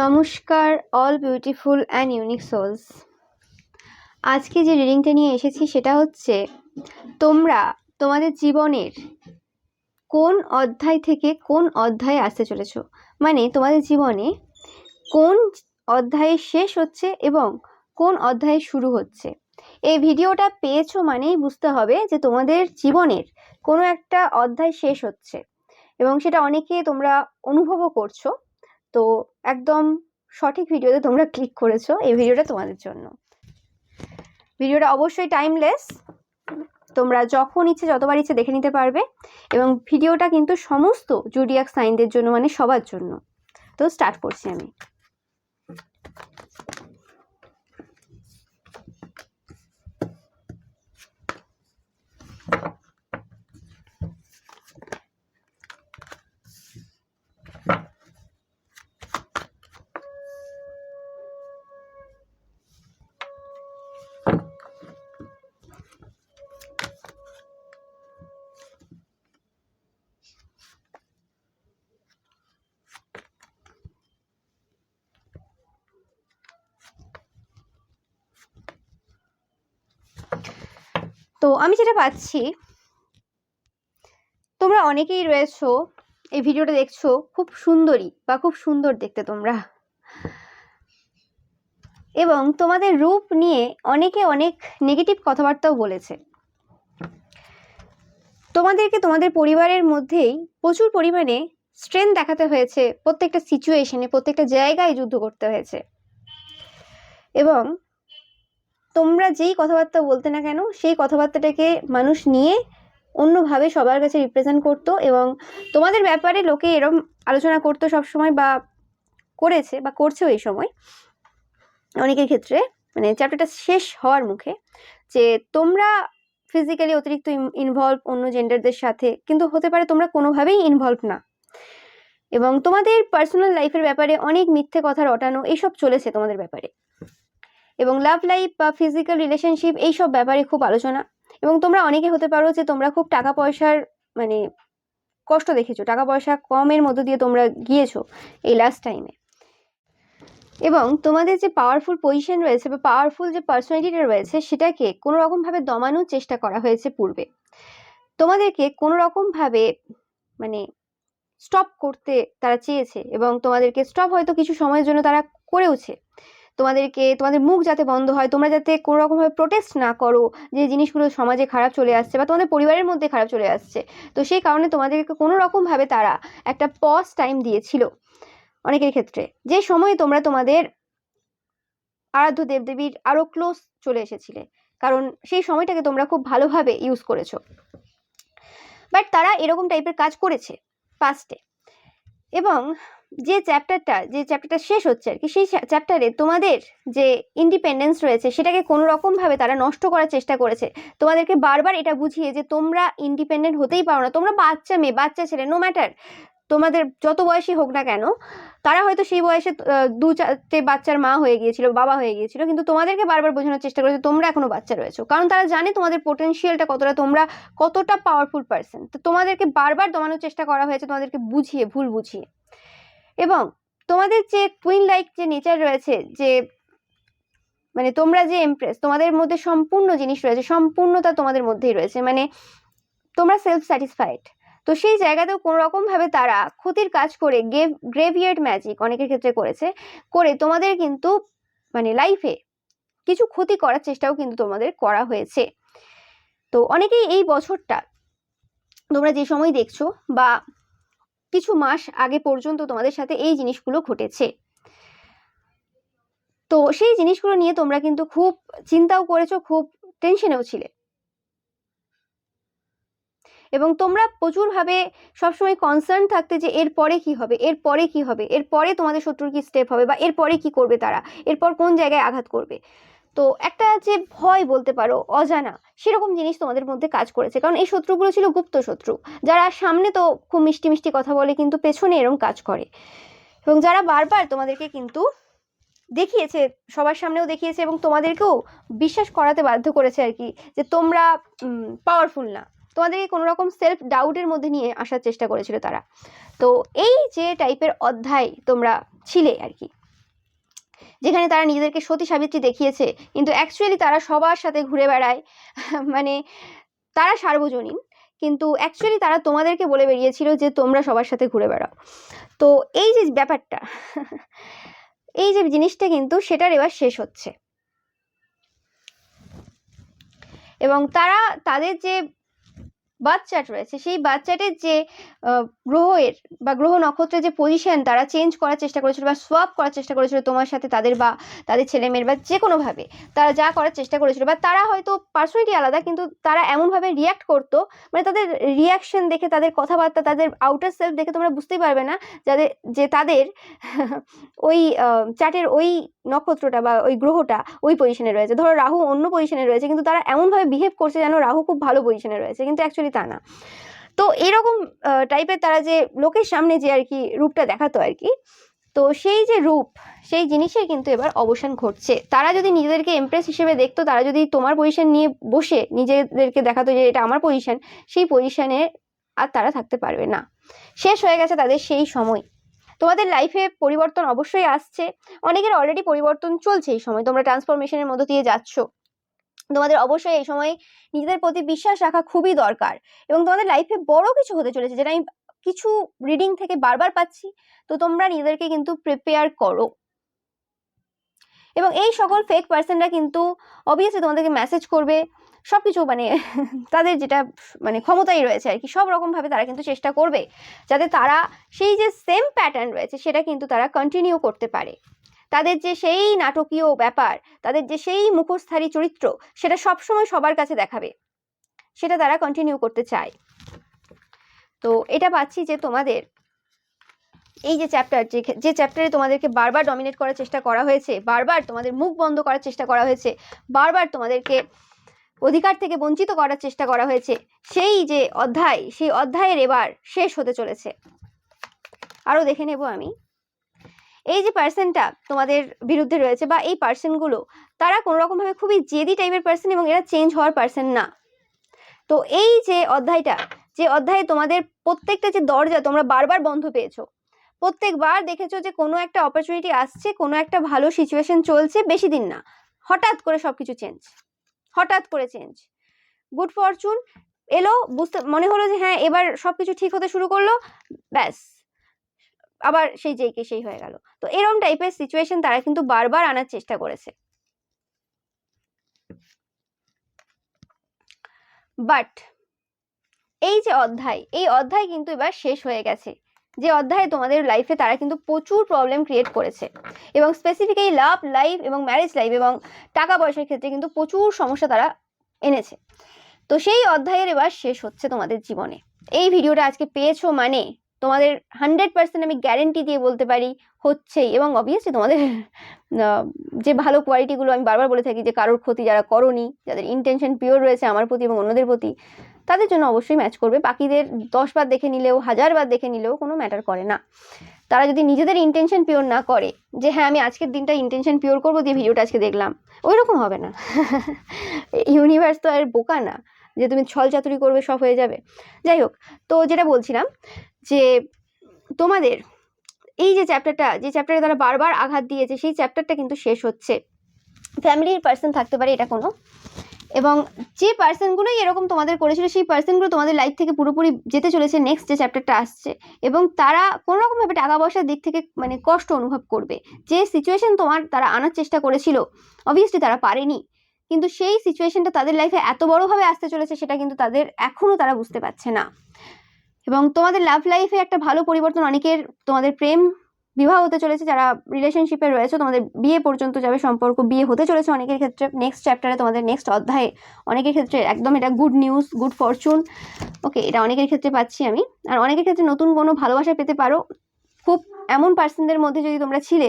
নমস্কার all beautiful and unique souls আজকে যে রিডিংটা নিয়ে এসেছি সেটা হচ্ছে, তোমরা তোমাদের জীবনের কোন অধ্যায় থেকে কোন অধ্যায়ে আসতে চলেছো? মানে তোমাদের জীবনে কোন অধ্যায়ে শেষ হচ্ছে এবং কোন অধ্যায়ে শুরু হচ্ছে? এই ভিডিওটা পেয়েছ মানেই বুঝতে হবে যে তোমাদের জীবনের কোনো একটা অধ্যায় শেষ হচ্ছে এবং সেটা অনেকে তোমরা অনুভবও করছ। তো একদম সঠিক ভিডিওতে তোমরা ক্লিক করেছ এই ভিডিওটা তোমাদের জন্য। ভিডিওটা অবশ্যই টাইমলেস তোমরা যখন ইচ্ছে, যতবার ইচ্ছে দেখে নিতে পারবে এবং ভিডিওটা কিন্তু সমস্ত জুডিয়াক সাইনদের জন্য মানে সবার জন্য। তো স্টার্ট করছি আমি। তো আমি যেটা পাচ্ছি, তোমরা অনেকেই রয়েছো, এই ভিডিওটা দেখছ, খুব সুন্দরী বা খুব সুন্দর দেখতে তোমরা। এবং তোমাদের রূপ নিয়ে অনেকে অনেক নেগেটিভ কথাবার্তাও বলেছে। তোমাদেরকে তোমাদের পরিবারের মধ্যেই প্রচুর পরিমাণে স্ট্রেংথ দেখাতে হয়েছে, প্রত্যেকটা সিচুয়েশনে প্রত্যেকটা জায়গায় যুদ্ধ করতে হয়েছে। এবং তোমরা যেই কথাবার্তা বলতে না কেন, সেই কথাবার্তাটাকে মানুষ নিয়ে অন্যভাবে সবার কাছে রিপ্রেজেন্ট করতো এবং তোমাদের ব্যাপারে লোকে এরম আলোচনা করতো সবসময় বা করেছে বা করছেও এই সময়। অনেকের ক্ষেত্রে মানে চ্যাপ্টারটা শেষ হওয়ার মুখে যে তোমরা ফিজিক্যালি অতিরিক্ত ইনভলভ অন্য জেন্ডারদের সাথে, কিন্তু হতে পারে তোমরা কোনোভাবেই ইনভলভ না। এবং তোমাদের পার্সোনাল লাইফের ব্যাপারে অনেক মিথ্যে কথা রটানো এইসব চলেছে তোমাদের ব্যাপারে। এবং লাভ লাইফ বা ফিজিক্যাল রিলেশনশিপ এইসব ব্যাপারে খুব আলোচনা। এবং তোমরা অনেকে হতে পারো যে তোমরা খুব টাকা পয়সার মানে কষ্ট দেখেছ, টাকা পয়সা কমের মধ্য দিয়ে তোমরা গিয়েছো এই লাস্ট টাইমে এবং তোমাদের যে পাওয়ারফুল পজিশন রয়েছে বা পাওয়ারফুল যে পার্সোনালিটিটা রয়েছে সেটাকে কোনো রকমভাবে দমানোর চেষ্টা করা হয়েছে পূর্বে। তোমাদেরকে কোনো রকমভাবে মানে স্টপ করতে তারা চেয়েছে এবং তোমাদেরকে স্টপ হয়তো কিছু সময়ের জন্য তারা করেওছে। তোমাদেরকে, তোমাদের মুখ যাতে বন্ধ হয়, তোমরা যাতে কোনো রকমভাবে প্রোটেস্ট না করো যে জিনিসগুলো সমাজে খারাপ চলে আসছে বা তোমাদের পরিবারের মধ্যে খারাপ চলে আসছে। তো সেই কারণে তোমাদেরকে কোনো রকমভাবে তারা একটা পজ টাইম দিয়েছিল অনেকের ক্ষেত্রে। যে সময়ে তোমরা তোমাদের আরাধ্য দেবদেবীর আরও ক্লোজ চলে এসেছিলে, কারণ সেই সময়টাকে তোমরা খুব ভালোভাবে ইউজ করেছ। বাট তারা এরকম টাইপের কাজ করেছে পাস্টে এবং যে চ্যাপ্টারটা যে চ্যাপ্টারটা শেষ হচ্ছে আর কি, সেই চ্যাপ্টারে তোমাদের যে ইন্ডিপেন্ডেন্স রয়েছে, সেটাকে কোনো রকমভাবে তারা নষ্ট করার চেষ্টা করেছে। তোমাদেরকে বারবার এটা বুঝিয়ে যে তোমরা ইন্ডিপেন্ডেন্ট হতেই পারো না। তোমরা বাচ্চা মেয়ে, বাচ্চা ছেলে নো ম্যাটার তোমাদের যত বয়সী হোক না কেন, তারা হয়তো সেই বয়সে দু চারটে বাচ্চার মা হয়ে গিয়েছিল, বাবা হয়ে গিয়েছিল, কিন্তু তোমাদেরকে বারবার বোঝানোর চেষ্টা করেছে তোমরা এখনও বাচ্চা রয়েছো। কারণ তারা জানে তোমাদের পোটেনশিয়ালটা কতটা, তোমরা কতটা পাওয়ারফুল পার্সন তো তোমাদেরকে বারবার দমানোর চেষ্টা করা হয়েছে তোমাদেরকে বুঝিয়ে, ভুল বুঝিয়ে। এবং তোমাদের যে কুইন লাইক যে নেচার রয়েছে, যে মানে তোমরা যে এমপ্রেস তোমাদের মধ্যে সম্পূর্ণ জিনিস রয়েছে, সম্পূর্ণতা তোমাদের মধ্যেই রয়েছে। মানে তোমরা সেলফ স্যাটিসফাইড তো সেই জায়গাতেও কোনো রকমভাবে তারা ক্ষতির কাজ করে গেভ গ্রেভিয়ার্ড ম্যাজিক অনেকের ক্ষেত্রে করেছে, করে তোমাদের কিন্তু মানে লাইফে কিছু ক্ষতি করার চেষ্টাও কিন্তু তোমাদের করা হয়েছে। তো অনেকেই এই বছরটা তোমরা যে সময় দেখছ বা কিছু মাস আগে পর্যন্ত তোমাদের সাথে এই জিনিসগুলো ঘটেছে। তো সেই জিনিসগুলো নিয়ে তোমরা কিন্তু খুব চিন্তাও করেছ, খুব টেনশনেও ছিলে। এবং তোমরা প্রচুরভাবে সবসময় কনসার্ন থাকতে যে এর পরে কি হবে, এর পরে কি হবে, এর পরে তোমাদের শত্রুর কি স্টেপ হবে বা এর পরে কি করবে তারা, এরপর কোন জায়গায় আঘাত করবে। তো একটা যে ভয় বলতে পারো, অজানা, সেরকম জিনিস তোমাদের মধ্যে কাজ করেছে। কারণ এই শত্রুগুলো ছিল গুপ্ত শত্রু, যারা সামনে তো খুব মিষ্টি মিষ্টি কথা বলে কিন্তু পেছনে এরম কাজ করে। এবং যারা বারবার তোমাদেরকে কিন্তু দেখিয়েছে, সবার সামনেও দেখিয়েছে এবং তোমাদেরকেও বিশ্বাস করাতে বাধ্য করেছে আর কি, যে তোমরা পাওয়ারফুল না। তোমাদেরকে কোনো রকম সেলফ ডাউটের মধ্যে নিয়ে আসার চেষ্টা করেছিল তারা। তো এই যে টাইপের অধ্যায় তোমরা ছিলে আর কি, যেখানে তারা নিজেদেরকে সতী সাবিত্রী দেখিয়েছে, কিন্তু অ্যাকচুয়ালি তারা সবার সাথে ঘুরে বেড়ায় মানে তারা সার্বজনীন, কিন্তু অ্যাকচুয়ালি তারা তোমাদেরকে বলে বেরিয়েছিল যে তোমরা সবার সাথে ঘুরে বেড়াও। তো এই যে ব্যাপারটা, এই যে জিনিসটা কিন্তু সেটার এবার শেষ হচ্ছে। এবং তারা তাদের যে বাচ্চাট রয়েছে। সেই বাচ্চাটের যে গ্রহের বা গ্রহ নক্ষত্রের যে পজিশন তারা চেঞ্জ করার চেষ্টা করেছিল বা সোয়াপ করার চেষ্টা করেছিল তোমার সাথে তাদের বা তাদের ছেলে মেয়ের বা যে কোনোভাবে তারা যা করার চেষ্টা করেছিল বা তারা হয়তো পার্সোনালিটি আলাদা কিন্তু তারা এমনভাবে রিয়াক্ট করতো মানে তাদের রিয়াকশন দেখে, তাদের কথাবার্তা, তাদের আউটার সেলফ দেখে তোমরা বুঝতেই পারবে না, যাদের, যে তাদের ওই চার্টের ওই নক্ষত্রটা বা ওই গ্রহটা ওই পজিশনে রয়েছে। ধরো রাহু অন্য পজিশনে রয়েছে, কিন্তু তারা এমনভাবে বিহেভ করছে যেন রাহু খুব ভালো পজিশনে রয়েছে, কিন্তু অ্যাকচুয়ালি তা না। তো এরকম টাইপের তারা যে লোকের সামনে যে আর কি রূপটা দেখাতো আর কি, তো সেই যে রূপ, সেই জিনিসের কিন্তু এবার অবসান ঘটছে। তারা যদি নিজেদেরকে এমপ্রেস হিসেবে দেখতো, তারা যদি তোমার পজিশন নিয়ে বসে নিজেদেরকে দেখাতো যে এটা আমার পজিশন সেই পজিশনে আর তারা থাকতে পারবে না। শেষ হয়ে গেছে তাদের সেই সময়। তোমাদের লাইফে পরিবর্তন অবশ্যই আসছে। অনেকের অলরেডি পরিবর্তন চলছে এই সময়। তোমরা ট্রান্সফরমেশনের মধ্য দিয়ে যাচ্ছ। তোমাদের অবশ্যই এই সময় নিজেদের প্রতি বিশ্বাস রাখা খুবই দরকার। এবং তোমাদের লাইফে বড় কিছু হতে চলেছে যেটা আমি কিছু রিডিং থেকে বারবার পাচ্ছি। তো তোমরা নিজেদেরকে কিন্তু প্রিপেয়ার করো। এবং এই সকল ফেক পার্সনরা কিন্তু অবভিয়াসলি তোমাদেরকে মেসেজ করবে। সব কিছু মানে তাদের যেটা মানে ক্ষমতাই রয়েছে আর কি, সব রকমভাবে তারা কিন্তু চেষ্টা করবে যাতে তারা সেই যে সেম প্যাটার্ন রয়েছে সেটা কিন্তু তারা কন্টিনিউ করতে পারে। তাদের যে সেই নাটকীয় ব্যাপার, তাদের যে সেই মুখোশধারী চরিত্র, সেটা সবসময় সবার কাছে দেখাবে। সেটা তারা কন্টিনিউ করতে চায়। তো এটা পাচ্ছি যে তোমাদের এই যে চ্যাপ্টার যে যে চ্যাপ্টারে তোমাদেরকে বারবার ডমিনেট করার চেষ্টা করা হয়েছে, বারবার তোমাদের মুখ বন্ধ করার চেষ্টা করা হয়েছে, বারবার তোমাদেরকে অধিকার থেকে বঞ্চিত করার চেষ্টা করা হয়েছে। সেই যে অধ্যায়, সেই অধ্যায়ের এবার শেষ হতে চলেছে। আরও দেখে নেব আমি। এই যে পার্সনটা তোমাদের বিরুদ্ধে রয়েছে বা এই পার্সনগুলো তারা কোনো রকমভাবে খুবই জেদি টাইপের পার্সন এবং এরা চেঞ্জ হওয়ার পার্সন না। তো এই যে অধ্যায়টা, যে অধ্যায়ে তোমাদের প্রত্যেকটা যে দরজা, তোমরা বারবার বন্ধ পেয়েছ। প্রত্যেকবার দেখেছ যে কোনো একটা অপরচুনিটি আসছে, কোনো একটা ভালো সিচুয়েশন চলছে, বেশি দিন না। হঠাৎ করে সব কিছু চেঞ্জ হঠাৎ করে চেঞ্জ গুড ফরচুন এলো, বুঝতে, মনে হলো যে হ্যাঁ এবার সব কিছু ঠিক হতে শুরু করল, ব্যাস। আবার সেই যেইকে সেই হয়ে গেল। তো এরকম টাইপের সিচুয়েশন তারা কিন্তু বারবার আনার চেষ্টা করেছে। বাট এই যে অধ্যায়, এই অধ্যায় কিন্তু এবার শেষ হয়ে গেছে। যে অধ্যায়ে তোমাদের লাইফে তারা কিন্তু প্রচুর প্রবলেম ক্রিয়েট করেছে। এবং স্পেসিফিক এই লাভ লাইফ এবং ম্যারেজ লাইফ এবং টাকা পয়সার ক্ষেত্রে কিন্তু প্রচুর সমস্যা তারা এনেছে। তো সেই অধ্যায়ের এবার শেষ হচ্ছে তোমাদের জীবনে। এই ভিডিওটা আজকে পেয়েছ মানে তোমাদের হান্ড্রেড পার্সেন্ট আমি গ্যারেন্টি দিয়ে বলতে পারি হচ্ছেই এবং অবভিয়াসলি তোমাদের যে ভালো কোয়ালিটিগুলো আমি বারবার বলে থাকি যে কারোর ক্ষতি যারা করনি, যাদের ইন্টেনশন পিওর রয়েছে আমার প্রতি এবং অন্যদের প্রতি, তাদের জন্য অবশ্যই ম্যাচ করবে। বাকিদের দশ বার দেখে নিলেও, হাজার বার দেখে নিলেও কোনো ম্যাটার করে না। তারা যদি নিজেদের ইন্টেনশন পিওর না করে, যে হ্যাঁ আমি আজকের দিনটা ইন্টেনশন পিওর করব দিয়ে ভিডিওটা আজকে দেখলাম ওই রকম হবে না। ইউনিভার্স তো আর বোকা না। যে তুমি ছল চাতুরি করবে, সব হয়ে যাবে। যাই হোক, তো যেটা বলছিলাম যে তোমাদের এই যে চ্যাপ্টারটা যে চ্যাপ্টারে তারা বারবার আঘাত দিয়েছে, সেই চ্যাপ্টারটা কিন্তু শেষ হচ্ছে। ফ্যামিলির পার্সন থাকতে পারে এটা কোনো। এবং যে পার্সনগুলোই এরকম তোমাদের করেছিল, সেই পার্সনগুলো তোমাদের লাইফ থেকে পুরোপুরি যেতে চলেছে নেক্সট যে চ্যাপ্টারটা আসছে। এবং তারা কোনো রকমভাবে টাকা পয়সার দিক থেকে মানে কষ্ট অনুভব করবে। যে সিচুয়েশন তোমার তারা আনার চেষ্টা করেছিল অবভিয়াসলি তারা পারেনি। কিন্তু সেই সিচুয়েশনটা তাদের লাইফে এত বড়োভাবে আসতে চলেছে সেটা কিন্তু তাদের এখনও তারা বুঝতে পারছে না। এবং তোমাদের লাভ লাইফে একটা ভালো পরিবর্তন, অনেকের তোমাদের প্রেম বিবাহ হতে চলেছে, যারা রিলেশনশিপে রয়েছে, তোমাদের বিয়ে পর্যন্ত যাবে, সম্পর্ক বিয়ে হতে চলেছে অনেকের ক্ষেত্রে। নেক্সট চ্যাপ্টারে তোমাদের নেক্সট অধ্যায়ে অনেকের ক্ষেত্রে একদম এটা good news good fortune okay এটা অনেকের ক্ষেত্রে পাচ্ছি আমি। আর অনেকের ক্ষেত্রে নতুন কোনো ভালোবাসা পেতে পারো। খুব এমন পার্সনদের মধ্যে যদি তোমরা ছিলে,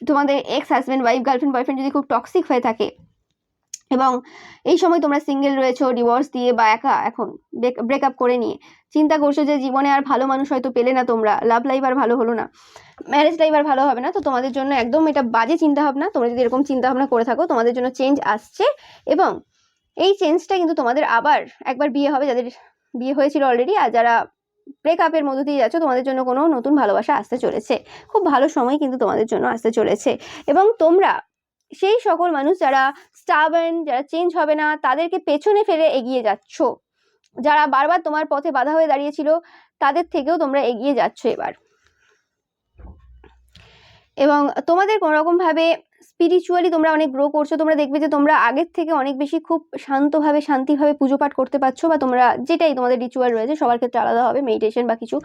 তোমাদের ex husband wife girlfriend boyfriend যদি খুব টক্সিক হয়ে থাকে এবং এই সময় তোমরা সিঙ্গেল রয়েছো ডিভোর্স দিয়ে বা একা এখন ব্রেকআপ করে নিয়ে চিন্তা করছ যে জীবনে আর ভালো মানুষ হয়তো পেলে না তোমরা লাভ লাইফ আর ভালো হলো না ম্যারেজ লাইফ আর ভালো হবে না, তো তোমাদের জন্য একদম এটা বাজে চিন্তা ভাবনা তোমরা যদি এরকম চিন্তা ভাবনা করে থাকো তোমাদের জন্য চেঞ্জ আসছে এবং এই চেঞ্জটা কিন্তু তোমাদের আবার একবার বিয়ে হবে, যাদের বিয়ে হয়েছিল অলরেডি আর যারা ব্রেকআপের মধ্য দিয়ে যাচ্ছ তোমাদের জন্য কোনো নতুন ভালোবাসা আসতে চলেছে, খুব ভালো সময় কিন্তু তোমাদের জন্য আসতে চলেছে এবং তোমরা সেই সকল মানুষ যারা স্টাবার্ন যারা চেঞ্জ হবে না, তাদেরকে পেছনে ফেলে এগিয়ে যাচ্ছ। যারা বারবার তোমার পথে বাধা হয়ে দাঁড়িয়েছিল, তাদের থেকেও তোমরা এগিয়ে যাচ্ছ এবার। এবং তোমাদের কোনোরকম ভাবে স্পিরিচুয়ালি তোমরা অনেক গ্রো করছ, তোমরা দেখবে যে তোমরা আগের থেকে অনেক বেশি খুব শান্তভাবে, শান্তিভাবে পুজো পাঠ করতে পারছ বা তোমরা যেটাই তোমাদের রিচুয়াল রয়েছে, সবার ক্ষেত্রে আলাদা হবে মেডিটেশন বা কিছু।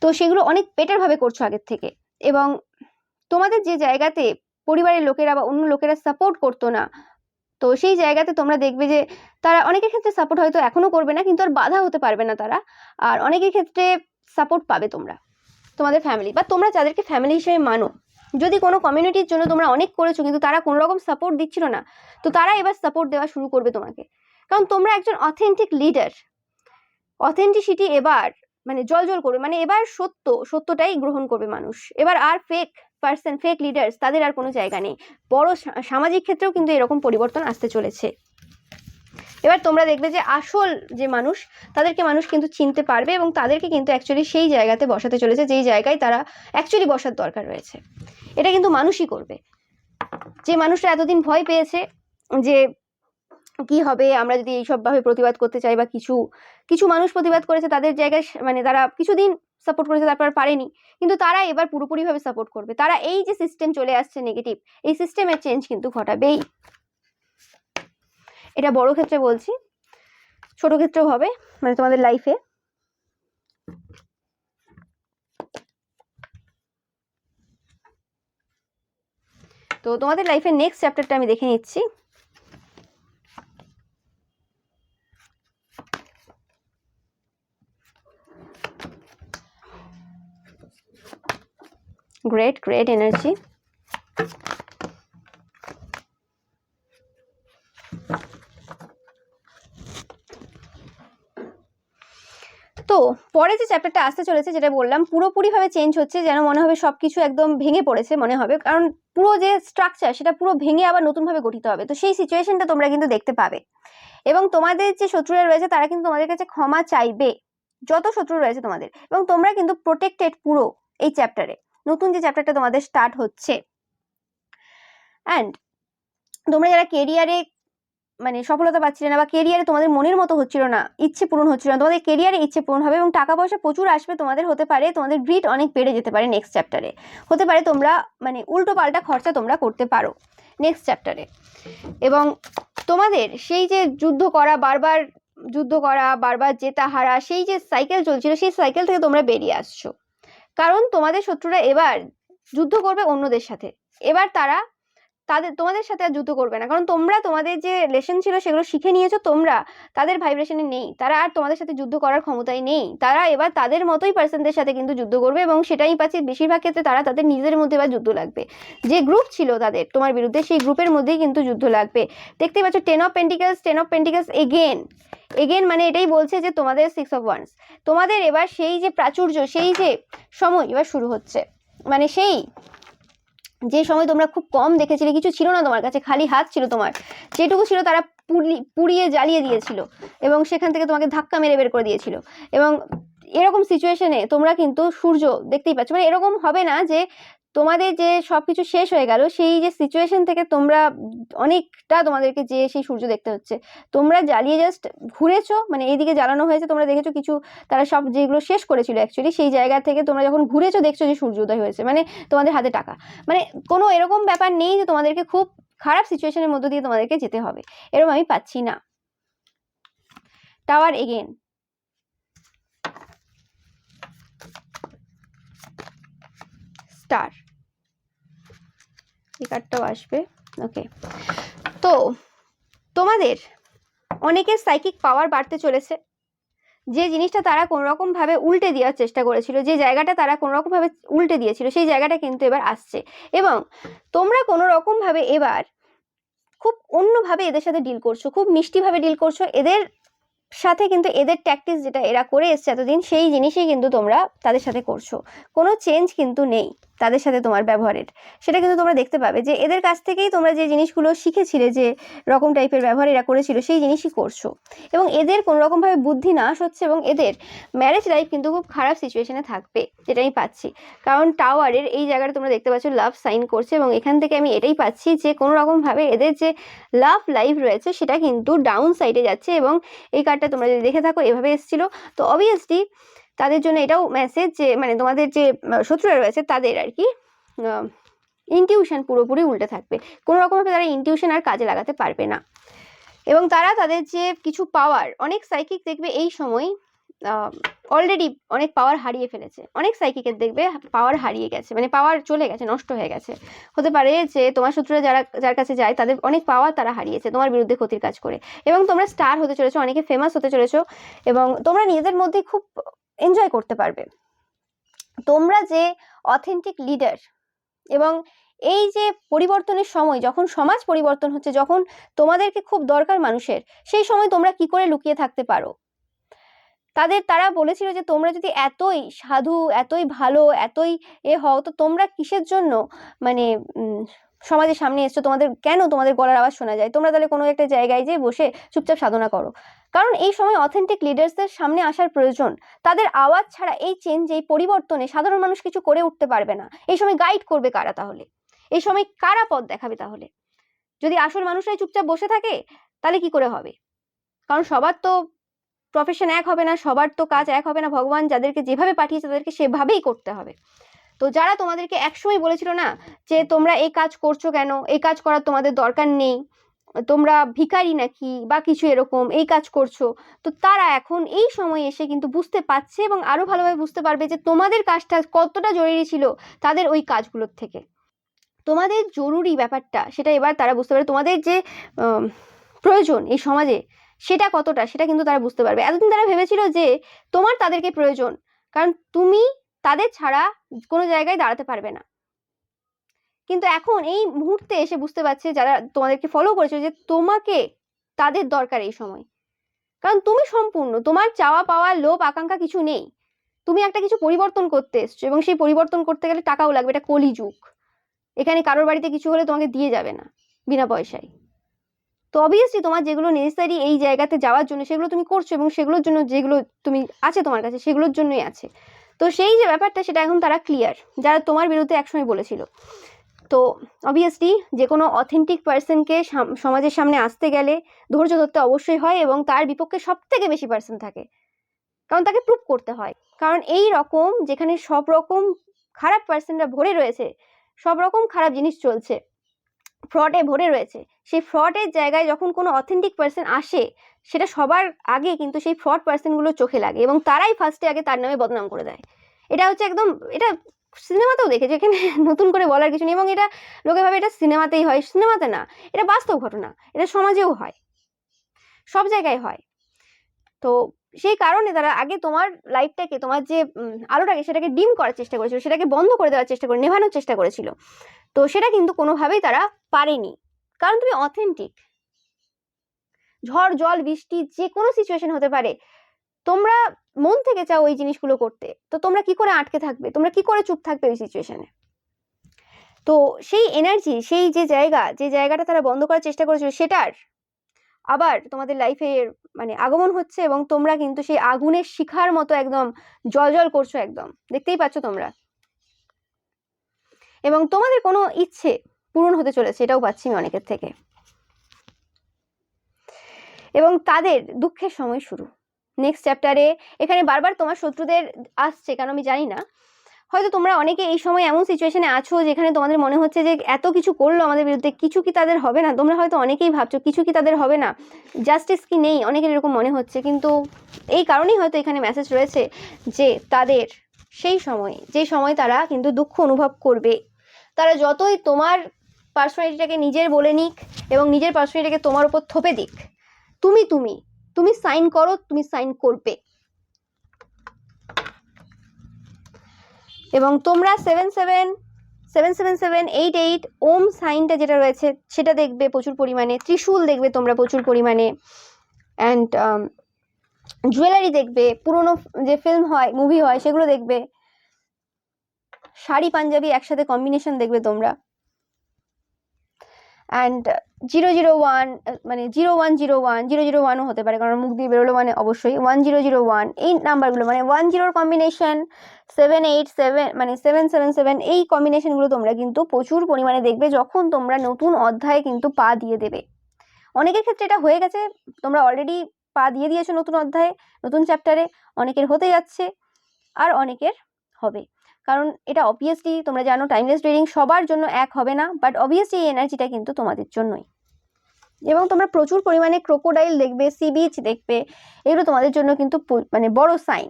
তো সেগুলো অনেক বেটারভাবে করছ আগের থেকে। এবং তোমাদের যে জায়গাতে পরিবারের লোকেরা বা অন্য লোকেরা সাপোর্ট করতো না। তো সেই জায়গাতে তোমরা দেখবে যে, তারা অনেকের ক্ষেত্রে সাপোর্ট হয়তো এখনও করবে না, কিন্তু আর বাধা হতে পারবে না তারা। আর অনেকের ক্ষেত্রে সাপোর্ট পাবে তোমরা, তোমাদের ফ্যামিলি বা তোমরা যাদেরকে ফ্যামিলি হিসেবে মানো। যদি কোনো কমিউনিটির জন্য তোমরা অনেক করেছ, কিন্তু তারা কোনো রকম সাপোর্ট দিচ্ছিল না, তো তারা এবার সাপোর্ট দেওয়া শুরু করবে তোমাকে। কারণ তোমরা একজন অথেন্টিক লিডার অথেন্টিসিটি এবার মানে জল জল করবে। মানে এবার সত্য, সত্যটাই গ্রহণ করবে মানুষ। এবার আর ফেক পার্সন ফেক লিডার্স তাদের আর কোনো জায়গা নেই। বড় সামাজিক ক্ষেত্রেও কিন্তু এরকম পরিবর্তন আসতে চলেছে। এবার তোমরা দেখবে যে আসল যে মানুষ, তাদেরকে মানুষ কিন্তু চিনতে পারবে এবং তাদেরকে কিন্তু অ্যাকচুয়ালি সেই জায়গাতে বসাতে চলেছে, যেই জায়গায় তারা অ্যাকচুয়ালি বসার দরকার রয়েছে। এটা কিন্তু মানুষই করবে। যে মানুষরা এতদিন ভয় পেয়েছে যে কি হবে, আমরা যদি এইসবভাবে প্রতিবাদ করতে চাই বা কিছু কিছু মানুষ প্রতিবাদ করেছে তাদের জায়গায় মানে তারা কিছুদিন সাপোর্ট করেছে, তারপর পারেনি। কিন্তু তারা এবার পুরোপুরিভাবে সাপোর্ট করবে। তারা এই যে সিস্টেম চলে আসছে নেগেটিভ এই সিস্টেমের চেঞ্জ কিন্তু ঘটাবেই। এটা বড় ক্ষেত্রে বলছি, ছোট ক্ষেত্রেও হবে মানে তোমাদের লাইফে তো তোমাদের লাইফের নেক্সট চ্যাপ্টারটা আমি দেখে নিচ্ছি। গ্রেট গ্রেট এনার্জি তো, পরে যে চ্যাপ্টারটা আসতে চলেছে, যেটা বললাম, পুরোপুরিভাবে চেঞ্জ হচ্ছে, যেন মনে হবে সব কিছু একদম ভেঙে পড়েছে মনে হবে। কারণ পুরো যে স্ট্রাকচার সেটা পুরো ভেঙে আবার নতুনভাবে গঠিত হবে। তো সেই সিচুয়েশনটা তোমরা কিন্তু দেখতে পাবে। এবং তোমাদের যে শত্রুরা রয়েছে, তারা কিন্তু তোমাদের কাছে ক্ষমা চাইবে। যত শত্রু রয়েছে তোমাদের। এবং তোমরা কিন্তু প্রোটেক্টেড পুরো এই চ্যাপ্টারে নতুন যে চ্যাপ্টারটা তোমাদের স্টার্ট হচ্ছে। অ্যান্ড তোমরা যারা কেরিয়ারে মানে সফলতা পাচ্ছিলে না বা কেরিয়ারে তোমাদের মনের মতো হচ্ছিল না, ইচ্ছে পূরণ হচ্ছিল না, তোমাদের কেরিয়ারে ইচ্ছে পূরণ হবে এবং টাকা পয়সা প্রচুর আসবে, তোমাদের হতে পারে তোমাদের গ্রিড অনেক বেড়ে যেতে পারে নেক্সট চ্যাপ্টারে হতে পারে তোমরা মানে উল্টো পাল্টা খরচা তোমরা করতে পারো নেক্সট চ্যাপ্টারে এবং তোমাদের সেই যে যুদ্ধ করা, বারবার যুদ্ধ করা, বারবার জেতা হারা, সেই যে সাইকেল চলছিল, সেই সাইকেল থেকে তোমরা বেরিয়ে আসছো। কারণ তোমাদের শত্রুরা এবার যুদ্ধ করবে অন্যদের সাথে। এবার তারা তাদের, তোমাদের সাথে আর যুদ্ধ করবে না। কারণ তোমরা তোমাদের যে লেসন ছিল সেগুলো শিখে নিয়েছো, তোমরা তাদের ভাইব্রেশনে নেই। তারা আর তোমাদের সাথে যুদ্ধ করার ক্ষমতায় নেই। তারা এবার তাদের মতোই পার্সনদের সাথে কিন্তু যুদ্ধ করবে এবং সেটাই পাচ্ছি বেশিরভাগ ক্ষেত্রে তারা তাদের নিজেদের মধ্যে এবার যুদ্ধ লাগবে। যে গ্রুপ ছিল তাদের, তোমার বিরুদ্ধে সেই গ্রুপের মধ্যেই কিন্তু যুদ্ধ লাগবে। দেখতেই পাচ্ছ ten of pentacles ten of pentacles again again মানে এটাই বলছে যে তোমাদের সিক্স অফ ওয়ান্স তোমাদের এবার সেই যে প্রাচুর্য, সেই যে সময় এবার শুরু হচ্ছে। মানে সেই যে সময় তোমরা খুব কম দেখেছিলে, কিছু ছিল না তোমার কাছে, খালি হাত ছিল তোমার। যেটুকু ছিল তারা পুড়ি পুড়িয়ে জ্বালিয়ে দিয়েছিল এবং সেখান থেকে তোমাকে ধাক্কা মেরে বের করে দিয়েছিল। এবং এরকম সিচুয়েশনে তোমরা কিন্তু সূর্য দেখতেই পাচ্ছ। মানে এরকম হবে না যে তোমাদের যে সব কিছু শেষ হয়ে গেল, সেই যে সিচুয়েশন থেকে তোমরা অনেকটা তোমাদেরকে যে সেই সূর্য দেখতে হচ্ছে। তোমরা জ্বালিয়ে জাস্ট ঘুরেছো মানে এইদিকে জ্বালানো হয়েছে, তোমরা দেখেছ কিছু, তারা সব যেগুলো শেষ করেছিল অ্যাকচুয়ালি সেই জায়গা থেকে তোমরা যখন ঘুরেছো, দেখছ যে সূর্য উদয় হয়েছে মানে তোমাদের হাতে টাকা। মানে কোনো এরকম ব্যাপার নেই যে তোমাদেরকে খুব খারাপ সিচুয়েশনের মধ্য দিয়ে তোমাদেরকে যেতে হবে। এরকম আমি পাচ্ছি না। টাওয়ার এগেন স্টার এই কার্ডটাও আসবে। ওকে তো তোমাদের অনেকের সাইকিক পাওয়ার বাড়তে চলেছে। যে জিনিসটা তারা কোনোরকম ভাবে উল্টে দেওয়ার চেষ্টা করেছিল, যে জায়গাটা তারা কোনোরকম ভাবে উল্টে দিয়েছিল, সেই জায়গাটা কিন্তু এবার আসছে। এবং তোমরা কোনো রকম ভাবে এবার খুব অন্যভাবে এদের সাথে ডিল করছ, খুব মিষ্টিভাবে ডিল করছ। এদের সাথে কিন্তু এদের ট্যাকটিস যেটা, এরা করে এসছে এতদিন, সেই জিনিসই কিন্তু তোমরা তাদের সাথে করছ। কোনো চেঞ্জ কিন্তু নেই। তাদের সাথে তোমার ব্যবহারের। সেটা কিন্তু তোমরা দেখতে পাবে যে এদের কাছ থেকেই তোমরা যে জিনিসগুলো শিখেছিলে, যে রকম টাইপের ব্যবহার এরা করেছিল, সেই জিনিসই করছ। এবং এদের কোনো রকমভাবে বুদ্ধি নাশ হচ্ছে এবং এদের ম্যারেজ লাইফ কিন্তু খুব খারাপ সিচুয়েশনে থাকবে, যেটা আমি পাচ্ছি। কারণ টাওয়ারের এই জায়গাটা তোমরা দেখতে পাচ্ছ লাভ সাইন করছে এবং এখান থেকে আমি এটাই পাচ্ছি যে কোনো রকমভাবে এদের যে লাভ লাইফ রয়েছে, সেটা কিন্তু ডাউন সাইডে যাচ্ছে এবং এই কার্ডটা তোমরা যদি দেখে থাকো, এভাবে এসেছিল। তো অবভিয়াসলি তাদের জন্য এটাও মেসেজ যে মানে তোমাদের যে শত্রুরা রয়েছে তাদের আর কি ইনটিউশন পুরোপুরি উল্টে থাকবে। কোনো রকমভাবে তারা ইনটিউশন আর কাজে লাগাতে পারবে না। এবং তারা তাদের যে কিছু পাওয়ার অনেক সাইকিক দেখবে এই সময় অলরেডি অনেক পাওয়ার হারিয়ে ফেলেছে। অনেক সাইকিকের দেখবে পাওয়ার হারিয়ে গেছে মানে পাওয়ার চলে গেছে, নষ্ট হয়ে গেছে। হতে পারে যে, তোমার শত্রুরা যারা, যার কাছে যায়, তাদের অনেক পাওয়ার তারা হারিয়েছে, তোমার বিরুদ্ধে ক্ষতির কাজ করে। এবং তোমরা স্টার হতে চলেছো, অনেকে ফেমাস হতে চলেছো, এবং তোমরা নিজেদের মধ্যে খুব এনজয় করতে পারবে। তোমরা যে অথেন্টিক লিডার এবং এই যে পরিবর্তনের সময়, যখন সমাজ পরিবর্তন হচ্ছে, যখন তোমাদেরকে খুব দরকার মানুষের, সেই সময় তোমরা কি করে লুকিয়ে থাকতে পারো? তাদের, তারা বলেছিল যে তোমরা যদি এতই সাধু, এতই ভালো, এতই এ হও, তো তোমরা কিসের জন্য মানে সমাজের সামনে এসছো, তোমাদের কেন তোমাদের গলার আওয়াজ শোনা যায়? তোমরা তাহলে কোনো একটা জায়গায় যে বসে চুপচাপ সাধনা করো। কারণ এই সময় অথেন্টিক লিডার্সদের সামনে আসার প্রয়োজন। তাদের আওয়াজ ছাড়া এই চেঞ্জ এই পরিবর্তনে সাধারণ মানুষ কিছু করে উঠতে পারবে না। এই সময় গাইড করবে কারা তাহলে? এই সময় কারা পথ দেখাবে তাহলে? যদি আসল মানুষরাই চুপচাপ বসে থাকে, তাহলে কি করে হবে? কারণ সবার তো প্রফেশন এক হবে না, সবার তো কাজ এক হবে না। ভগবান যাদেরকে যেভাবে পাঠিয়েছে, তাদেরকে সেভাবেই করতে হবে। তো যারা তোমাদেরকে একসময় বলেছিল না যে তোমরা এই কাজ করছ কেন? এই কাজ করার তোমাদের দরকার নেই। তোমরা ভিখারি নাকি? বা কিছু এরকম, এই কাজ করছ। তো তারা এখন এই সময় এসে কিন্তু বুঝতে পারছে এবং আরও ভালোভাবে বুঝতে পারবে যে তোমাদের কাজটা কতটা জরুরি ছিল তাদের ওই কাজগুলোর থেকে। তোমাদের জরুরি ব্যাপারটা, সেটা এবার তারা বুঝতে পারে তোমাদের যে প্রয়োজন এই সমাজে, সেটা কতটা, সেটা কিন্তু তারা বুঝতে পারবে। এতদিন তারা ভেবেছিল যে তোমার তাদেরকে প্রয়োজন। কারণ তুমি তাদের ছাড়া কোনো জায়গায় দাঁড়াতে পারবে না। কিন্তু এখন এই মুহূর্তে এসে বুঝতে পারছে যারা তোমাদেরকে ফলো করেছে যে তোমাকে তাদের দরকার এই সময়। কারণ তুমি সম্পূর্ণ, তোমার চাওয়া পাওয়া, লোভ, আকাঙ্ক্ষা কিছু নেই। তুমি একটা কিছু পরিবর্তন করতে এসছো এবং সেই পরিবর্তন করতে গেলে টাকাও লাগবে, এটা কলিযুগ। এখানে কারোর বাড়িতে কিছু হলে তোমাকে দিয়ে যাবে না, বিনা পয়সায়। তো অবভিয়াসলি তোমার যেগুলো নেসেসারি এই জায়গাতে যাওয়ার জন্য সেগুলো তুমি করছ এবং সেগুলোর জন্য যেগুলো তুমি আছে তোমার কাছে, সেগুলোর জন্যই আছে। তো সেই যে ব্যাপারটা, সেটা এখন তারা ক্লিয়ার যারা তোমার বিরুদ্ধে একসময় বলেছিল। তো অবভিয়াসলি যে কোনো অথেন্টিক পার্সনকে সমাজের সামনে আসতে গেলে ধৈর্য ধরতে অবশ্যই হয় এবং তার বিপক্ষে সব থেকে বেশি পার্সন থাকে। কারণ তাকে প্রুভ করতে হয়। কারণ এই রকম যেখানে সব রকম খারাপ পার্সনরা ভরে রয়েছে, সব রকম খারাপ জিনিস চলছে ফ্রডে ভরে রয়েছে, সেই ফ্রডের জায়গায় যখন কোনো অথেন্টিক পার্সন আসে সেটা সবার আগে কিন্তু সেই ফ্রড পার্সনগুলো চোখে লাগে এবং তারাই ফার্স্টে আগে তার নামে বদনাম করে দেয়। এটা হচ্ছে একদম, এটা সিনেমাতেও দেখেছি, এখানে নতুন করে বলার কিছু নেই এবং এটা লোকে ভাবে এটা সিনেমাতেই হয়, সিনেমাতে না, এটা বাস্তব ঘটনা, এটা সমাজেও হয়, সব জায়গায় হয়। তো সেই কারণে তারা আগে তোমার লাইফটাকে তোমার যে আলোটাকে সেটাকে ডিম করার চেষ্টা করেছিল, সেটাকে বন্ধ করে দেওয়ার চেষ্টা করে, নেভানোর চেষ্টা করেছিল। তো সেটা কিন্তু কোনোভাবেই তারা পারেনি। কারণ তুমি অথেন্টিক ঝড়, জল, বৃষ্টি যে কোনো সিচুয়েশন হতে পারে। তোমরা মন থেকে চাও ওই জিনিসগুলো করতে। তো তোমরা কি করে আটকে থাকবে? তোমরা কি করে চুপ থাকবে ওই সিচুয়েশনে তো সেই এনার্জি সেই যে জায়গা, যে জায়গাটা তারা বন্ধ করার চেষ্টা করেছিল সেটার আবার তোমাদের লাইফে মানে আগমন হচ্ছে এবং তোমরা কিন্তু সেই আগুনের শিখার মতো একদম জল জল করছ একদম। দেখতেই পাচ্ছ তোমরা। এবং তোমাদের কোনো ইচ্ছে পূরণ হতে চলেছে, এটাও পাচ্ছি আমি অনেকের থেকে। এবং তাদের দুঃখের সময় শুরু। নেক্সট চ্যাপ্টারে এখানে বারবার তোমার শত্রুদের আসছে, কারণ আমি জানি না। হয়তো তোমরা অনেকে এই সময় এমন সিচুয়েশনে আছো যেখানে তোমাদের মনে হচ্ছে যে এত কিছু করল আমাদের বিরুদ্ধে, কিছু কি তাদের হবে না? তোমরা হয়তো অনেকেই ভাবছ কিছু কি তাদের হবে না। জাস্টিস কি নেই? অনেকের এরকম মনে হচ্ছে। কিন্তু এই কারণেই হয়তো এখানে মেসেজ রয়েছে যে তাদের সেই সময়, যে সময় তারা কিন্তু দুঃখ অনুভব করবে। তারা যতই তোমার পার্সোনালিটিটাকে নিজের বলে নিক এবং নিজের পার্সোনালিটিটাকে তোমার উপর থোপে দিক তুমি তুমি তুমি সাইন করো, তুমি সাইন করবে। এবং তোমরা seven seven seven seven seven eight eight Om সাইনটা যেটা রয়েছে, সেটা দেখবে প্রচুর পরিমাণে, ত্রিশূল দেখবে তোমরা প্রচুর পরিমাণে। অ্যান্ড জুয়েলারি দেখবে, পুরনো যে ফিল্ম হয় মুভি হয়, সেগুলো দেখবে। শাড়ি, পাঞ্জাবি একসাথে কম্বিনেশন দেখবে তোমরা। অ্যান্ড জিরো জিরো ওয়ান মানে zero one zero one zero zero ওয়ানও হতে পারে, কারণ মুখ দিয়ে বেরোলো মানে অবশ্যই ওয়ান জিরো জিরো ওয়ান এই নাম্বারগুলো মানে ওয়ান জিরোর কম্বিনেশন সেভেন এইট সেভেন মানে সেভেন সেভেন সেভেন এই কম্বিনেশনগুলো তোমরা কিন্তু প্রচুর পরিমাণে দেখবে যখন তোমরা নতুন অধ্যায়ে কিন্তু পা দিয়ে দেবে। অনেকের ক্ষেত্রে এটা হয়ে গেছে, তোমরা অলরেডি পা দিয়ে দিয়েছ নতুন অধ্যায়ে, নতুন চ্যাপ্টারে অনেকের হতে যাচ্ছে, আর অনেকের হবে। কারণ এটা অবভিয়াসলি তোমরা জানো টাইমলেস রিডিং সবার জন্য এক হবে না বাট অবভিয়াসলি এই এনার্জিটা কিন্তু তোমাদের জন্যই। এবং তোমরা প্রচুর পরিমাণে ক্রোকোডাইল দেখবে সি বিচ দেখবে, এগুলো তোমাদের জন্য কিন্তু মানে বড় সাইন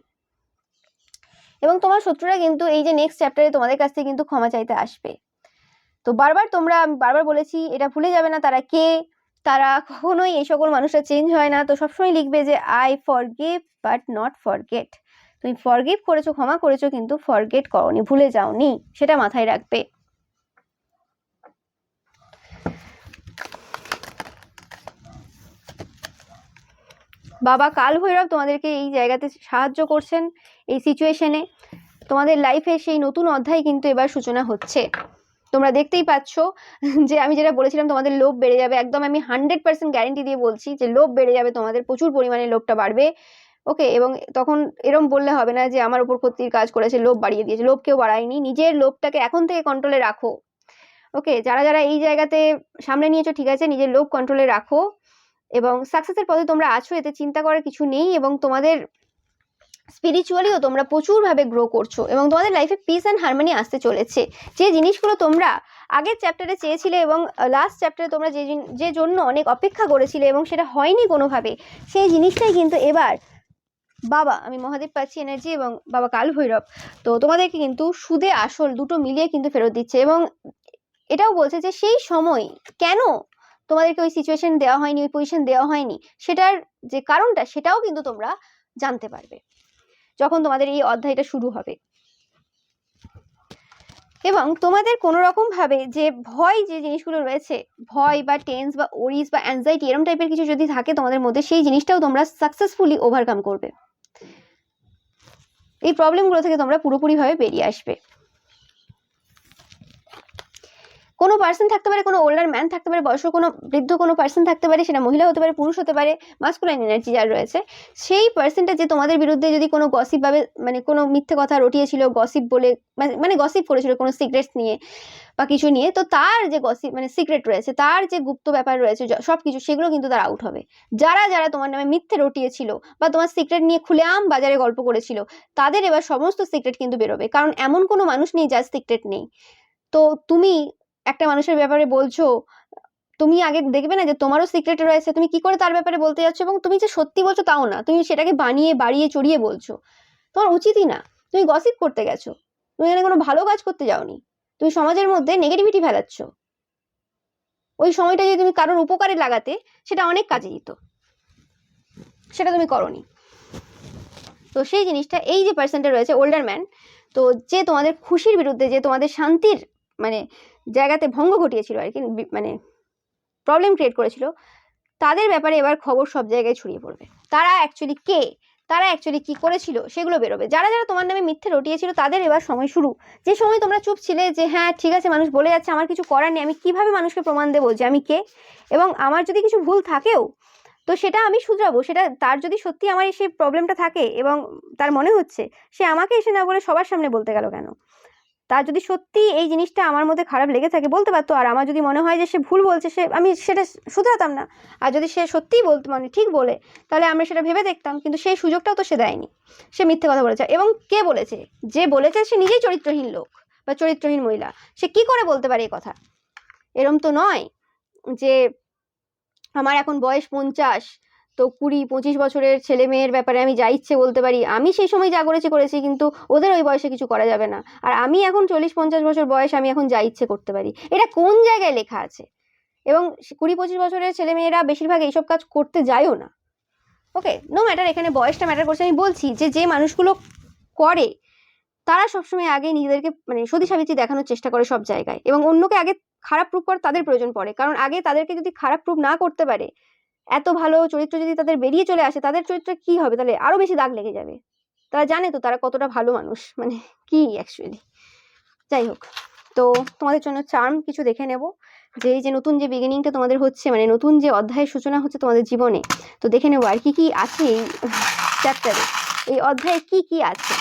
এবং তোমার শত্রুরা কিন্তু এই যে নেক্সট চ্যাপ্টারে তোমাদের কাছ থেকে কিন্তু ক্ষমা চাইতে আসবে। তো বারবার তোমরা বারবার বলেছি, এটা ভুলে যাবে না তারা কে, তারা কখনোই এই সকল মানুষরা চেঞ্জ হয় না। তো সবসময় লিখবে যে I forgive but not forget তুমি ফরগিভ করেছ, ক্ষমা করেছ, কিন্তু ফরগেট করনি, ভুলে যাওনি, সেটা মাথায় রাখবে। বাবা, কাল ভৈরব তোমাদেরকে এই জায়গাতে সাহায্য করছেন, এই সিচুয়েশনে তোমাদের লাইফে সেই নতুন অধ্যায় কিন্তু এবার সূচনা হচ্ছে। তোমরা দেখতেই পাচ্ছ যে আমি যেটা বলেছিলাম, তোমাদের লোভ বেড়ে যাবে। একদম আমি হান্ড্রেড পার্সেন্ট গ্যারেন্টি দিয়ে বলছি যে লোভ বেড়ে যাবে, তোমাদের প্রচুর পরিমাণে লোভটা বাড়বে। ওকে, এবং তখন এরম বললে হবে না যে আমার উপর ক্ষতির কাজ করেছে, লোভ বাড়িয়ে দিয়েছে, লোভ কেউ বাড়ায়নি, নিজের লোভটাকে এখন থেকে কন্ট্রোলে রাখো। ওকে, যারা যারা এই জায়গাতে সামনে নিয়েছো, ঠিক আছে, নিজের লোভ কন্ট্রোলে রাখো, এবং সাকসেসের পথে তোমরা আছো, এতে চিন্তা করার কিছু নেই, এবং তোমাদের স্পিরিচুয়ালিও তোমরা প্রচুরভাবে গ্রো করছ, এবং তোমাদের লাইফে পিস অ্যান্ড হারমোনি আসতে চলেছে। যে জিনিসগুলো তোমরা আগের চ্যাপ্টারে চেয়েছিলে, এবং লাস্ট চ্যাপ্টারে তোমরা যে যে জন্য অনেক অপেক্ষা করেছিলে, এবং সেটা হয়নি কোনোভাবে, সেই জিনিসটাই কিন্তু এবার বাবা, আমি মহাদেব পাচ্ছি এনার্জি এবং বাবা কাল ভৈরব। তো তোমাদেরকে কিন্তু সুদে আসল দুটো মিলিয়ে কিন্তু ফেরত দিচ্ছে এবং এটাও বলছে যে সেই সময় কেন তোমাদেরকে ওই সিচুয়েশন দেওয়া হয়নি, ওই পজিশন দেওয়া হয়নি? সেটার যে কারণটা, সেটাও কিন্তু তোমরা জানতে পারবে যখন তোমাদের এই অধ্যায়টা শুরু হবে। এবং তোমাদের কোনো রকম ভাবে যে ভয় যে জিনিসগুলো রয়েছে, ভয় বা টেন্স বা ওরিস বা অ্যাংজাইটি এরম টাইপের কিছু যদি থাকে তোমাদের মধ্যে, সেই জিনিসটাও তোমরা সাকসেসফুলি ওভারকাম করবে। এই প্রবলেমগুলো থেকে তোমরা পুরোপুরিভাবে বেরিয়ে আসবে কোনো পার্সন থাকতে পারে, কোনো ওল্ডার ম্যান থাকতে পারে, বয়স্ক কোনো বৃদ্ধ কোনো পার্সন থাকতে পারে, সেটা মহিলা হতে পারে, পুরুষ হতে পারে মাস্কুলাইন এনার্জি যার রয়েছে, সেই পার্সনটা যে তোমাদের বিরুদ্ধে যদি কোনো গসিপ ভাবে মানে কোনো মিথ্যে কথা রটিয়েছিল গসিপ বলে, মানে- মানে গসিপ করেছিল কোনো সিক্রেটস নিয়ে বা কিছু নিয়ে, তো তার যে গসিপ মানে সিক্রেট রয়েছে, তার যে গুপ্ত ব্যাপার রয়েছে সব কিছু সেগুলো কিন্তু তার আউট হবে। যারা যারা তোমার নামে মিথ্যে রটিয়েছিল বা তোমার সিক্রেট নিয়ে খুলেআম বাজারে গল্প করেছিল, তাদের এবার সমস্ত সিক্রেট কিন্তু বেরোবে, কারণ এমন কোনো মানুষ নেই যার সিক্রেট নেই। তো তুমি একটা মানুষের ব্যাপারে বলছো, তুমি আগে দেখবে না যে তোমারও সিক্রেট রয়েছে, তুমি কি করে তার ব্যাপারে বলতে যাচ্ছ এবং তুমি যে সত্যি বলছো তাও না, তুমি সেটাকে বানিয়ে, বাড়িয়ে, চড়িয়ে বলছো, তোমার উচিতই না। তুমি গসিপ করতে গেছো, তুমি এখানে কোনো ভালো কাজ করতে যাওনি, তুমি সমাজের মধ্যে নেগেটিভিটি ফেলাচ্ছ। ওই সময়টা যদি তুমি কারোর উপকারে লাগাতে, সেটা অনেক কাজে দিত। সেটা তুমি করনি। তো সেই জিনিসটা, এই যে পার্সেন্টে রয়েছে ওল্ডার ম্যান তো যে তোমাদের খুশির বিরুদ্ধে, যে তোমাদের শান্তির মানে জায়গাতে ভঙ্গ ঘটিয়েছিল আর কি মানে প্রবলেম ক্রিয়েট করেছিল। তাদের ব্যাপারে এবার খবর সব জায়গায় ছড়িয়ে পড়বে। তারা অ্যাকচুয়ালি কে? তারা অ্যাকচুয়ালি কি করেছিল? সেগুলো বেরোবে। যারা যারা তোমার নামে মিথ্যে রটিয়েছিল, তাদের এবার সময় শুরু। যে সময় তোমরা চুপ ছিলে যে হ্যাঁ ঠিক আছে, মানুষ বলে যাচ্ছে, আমার কিছু করার নেই, আমি কীভাবে মানুষকে প্রমাণ দেবো যে আমি কে? এবং আমার যদি কিছু ভুল থাকেও, তো সেটা আমি শুধরাবো। সেটা তার যদি সত্যি আমার সেই প্রবলেমটা থাকে এবং তার মনে হচ্ছে, সে আমাকে এসে না বলে সবার সামনে বলতে গেল কেন? তার যদি সত্যি এই জিনিসটা আমার মধ্যে খারাপ লেগে থাকে, বলতে পারতো। আর আমার যদি মনে হয় যে সে ভুল বলছে, সে আমি সেটা শুধরাতাম না। আর যদি সে সত্যিই বলতো মানে ঠিক বলে, তাহলে আমরা সেটা ভেবে দেখতাম, কিন্তু সেই সুযোগটাও তো সে দেয়নি। সে মিথ্যে কথা বলেছে। এবং কে বলেছে? যে বলেছে সে নিজেই চরিত্রহীন লোক বা চরিত্রহীন মহিলা। সে কি করে বলতে পারে এই কথা? এরম তো নয় যে, আমার এখন বয়স পঞ্চাশ তো কুড়ি পঁচিশ বছরের ছেলে মেয়ের ব্যাপারে আমি যা ইচ্ছে বলতে পারি, আমি সেই সময় যা করেছি করেছি, কিন্তু ওদের ওই বয়সে কিছু করা যাবে না। আর আমি এখন চল্লিশ পঞ্চাশ বছর বয়স, আমি এখন যা ইচ্ছে করতে পারি। এটা কোন জায়গায় লেখা আছে? এবং কুড়ি পঁচিশ বছরের ছেলে মেয়েরা বেশিরভাগ এইসব কাজ করতে যায়ও না। ওকে নো ম্যাটার এখানে বয়সটা ম্যাটার করছে, আমি বলছি যে যে মানুষগুলো করে, তারা সবসময় আগে নিজেদেরকে মানে সতী সাবিত্রী দেখানোর চেষ্টা করে সব জায়গায়। এবং অন্যকে আগে খারাপ প্রুফ করার তাদের প্রয়োজন পড়ে। কারণ আগে তাদেরকে যদি খারাপ প্রুফ না করতে পারে এত ভালো চরিত্র যদি তাদের বেরিয়ে চলে আসে, তাদের চরিত্র কি হবে? তাহলে আরও বেশি দাগ লেগে যাবে। তারা জানে তো তারা কতটা ভালো মানুষ। মানে কি অ্যাকচুয়ালি যাই হোক, তো তোমাদের জন্য চার্ম কিছু দেখে নেব। যে যে নতুন যে বিগিনিংটা তোমাদের হচ্ছে মানে নতুন যে অধ্যায়ের সূচনা হচ্ছে তোমাদের জীবনে, তো দেখে নেব আর কি কি আছে এই চ্যাপ্টারে এই অধ্যায়ে কি কি আছে?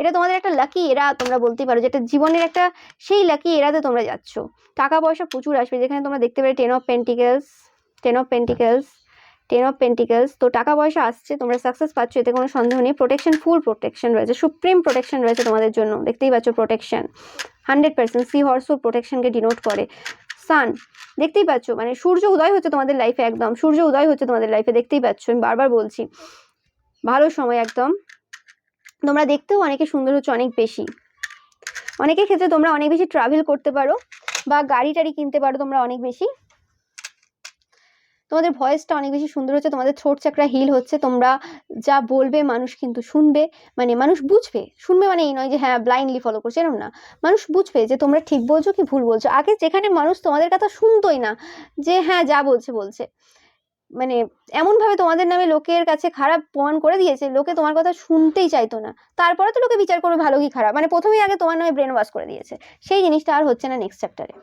এটা তোমাদের একটা লাকি এরা তোমরা বলতে পারো, যেটা জীবনের একটা সেই লাকি এরাতে তোমরা যাচ্ছ। টাকা পয়সা প্রচুর আসবে, যেখানে তোমরা দেখতে পারো ten of pentacles ten of pentacles ten of pentacles তো টাকা পয়সা আসছে, তোমরা সাকসেস পাচ্ছ, এতে কোনো সন্দেহ নেই। প্রোটেকশন ফুল প্রোটেকশন রয়েছে। সুপ্রিম প্রোটেকশন রয়েছে তোমাদের জন্য। দেখতেই পাচ্ছ প্রোটেকশন হান্ড্রেড পার্সেন্ট সি হর্সও প্রোটেকশনকে ডিনোট করে। সান দেখতেই পাচ্ছ মানে সূর্য উদয় হচ্ছে তোমাদের লাইফে একদম। সূর্য উদয় হচ্ছে তোমাদের লাইফে দেখতেই পাচ্ছ। আমি বারবার বলছি, ভালো সময় একদম। তোমরা দেখতেও অনেকে সুন্দর হচ্ছে, অনেক বেশি। অনেকের ক্ষেত্রে তোমরা অনেক বেশি ট্রাভেল করতে পারো, বা গাড়ি টাড়ি কিনতে পারো তোমরা অনেক বেশি। তোমাদের ভয়েসটা অনেক বেশি সুন্দর হচ্ছে, তোমাদের থ্রোট চাকরা হিল হচ্ছে, তোমরা যা বলবে মানুষ কিন্তু শুনবে মানে মানুষ বুঝবে। শুনবে মানে এই নয় যে হ্যাঁ ব্লাইন্ডলি ফলো করছে এরকম না। মানুষ বুঝবে যে তোমরা ঠিক বলছো কি ভুল বলছো। আগে যেখানে মানুষ তোমাদের কথা শুনতোই না, যে হ্যাঁ যা বলছে বলছে। মানে এমনভাবে তোমাদের নামে লোকের কাছে খারাপ প্রমাণ করে দিয়েছে, লোকে তোমার কথা শুনতেই চাইতো না। তারপরে তো লোকে বিচার করবে ভালো কি খারাপ। মানে প্রথমেই আগে তোমার নামে ব্রেন ওয়াশ করে দিয়েছে। সেই জিনিসটা আর হচ্ছে না নেক্সট চ্যাপ্টারে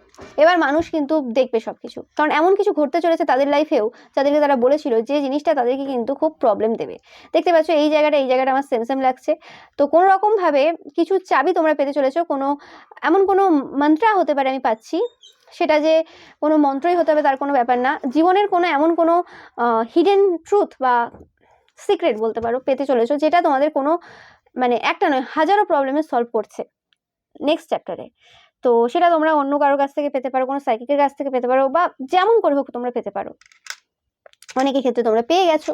এবার মানুষ কিন্তু দেখবে সব কিছু কারণ এমন কিছু ঘটতে চলেছে তাদের লাইফেও যাদেরকে তারা বলেছিল যে জিনিসটা তাদেরকে কিন্তু খুব প্রবলেম দেবে। দেখতে পাচ্ছ এই জায়গাটা এই জায়গাটা আমার সেম সেম লাগছে। তো কোনো রকমভাবে কিছু চাবি তোমরা পেতে চলেছো, কোনো, এমন কোনো মন্ত্রা হতে পারে আমি পাচ্ছি। সেটা যে কোনো মন্ত্রই হতে হবে তার কোনো ব্যাপার না। জীবনের কোনো এমন কোনো হিডেন ট্রুথ বা সিক্রেট বলতে পারো পেতে চলেছো যেটা তোমাদের কোনো মানে একটা নয়, হাজারো প্রবলেমে সলভ করছে। নেক্সট চ্যাপ্টারে তো সেটা তোমরা অন্য কারোর কাছ থেকে পেতে পারো, কোনো সাইকিকের কাছ থেকে পেতে পারো বা যেমন করে হোক তোমরা পেতে পারো। অনেকের ক্ষেত্রে তোমরা পেয়ে গেছো।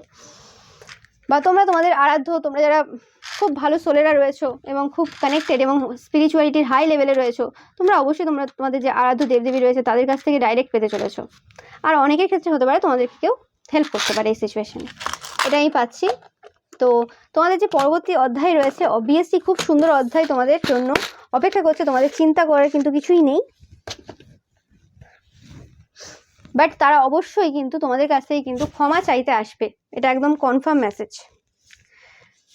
বা তোমরা তোমাদের আরাধ্য, তোমরা যারা খুব ভালো সোলেরা রয়েছো এবং খুব কানেক্টেড এবং স্পিরিচুয়ালিটির হাই লেভেলে রয়েছো। তোমরা অবশ্যই তোমরা তোমাদের যে আরাধ্য দেবদেবী রয়েছে, তাদের কাছ থেকে ডাইরেক্ট পেতে চলেছো। আর অনেকের ক্ষেত্রে হতে পারে তোমাদেরকে কেউ হেল্প করতে পারে এই সিচুয়েশনে এটা আমি পাচ্ছি। তো তোমাদের যে পরবর্তী অধ্যায় রয়েছে অবভিয়াসলি খুব সুন্দর অধ্যায় তোমাদের জন্য। অপেক্ষা করছে, তোমাদের চিন্তা করার কিন্তু কিছুই নেই। বাট তারা অবশ্যই কিন্তু তোমাদের কাছ থেকে কিন্তু ক্ষমা চাইতে আসবে। এটা একদম কনফার্ম মেসেজ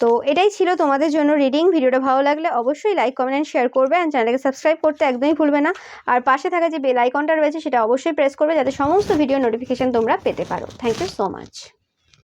তো এটাই ছিল তোমাদের জন্য রিডিং ভিডিওটা ভালো লাগলে অবশ্যই লাইক কমেন্ট অ্যান্ড শেয়ার করবে অ্যান্ড চ্যানেলকে সাবস্ক্রাইব করতে একদমই ভুলবে না। আর পাশে থাকা যে বেল আইকনটা রয়েছে, সেটা অবশ্যই প্রেস করবে যাতে সমস্ত ভিডিও নোটিফিকেশান তোমরা পেতে পারো। Thank you so much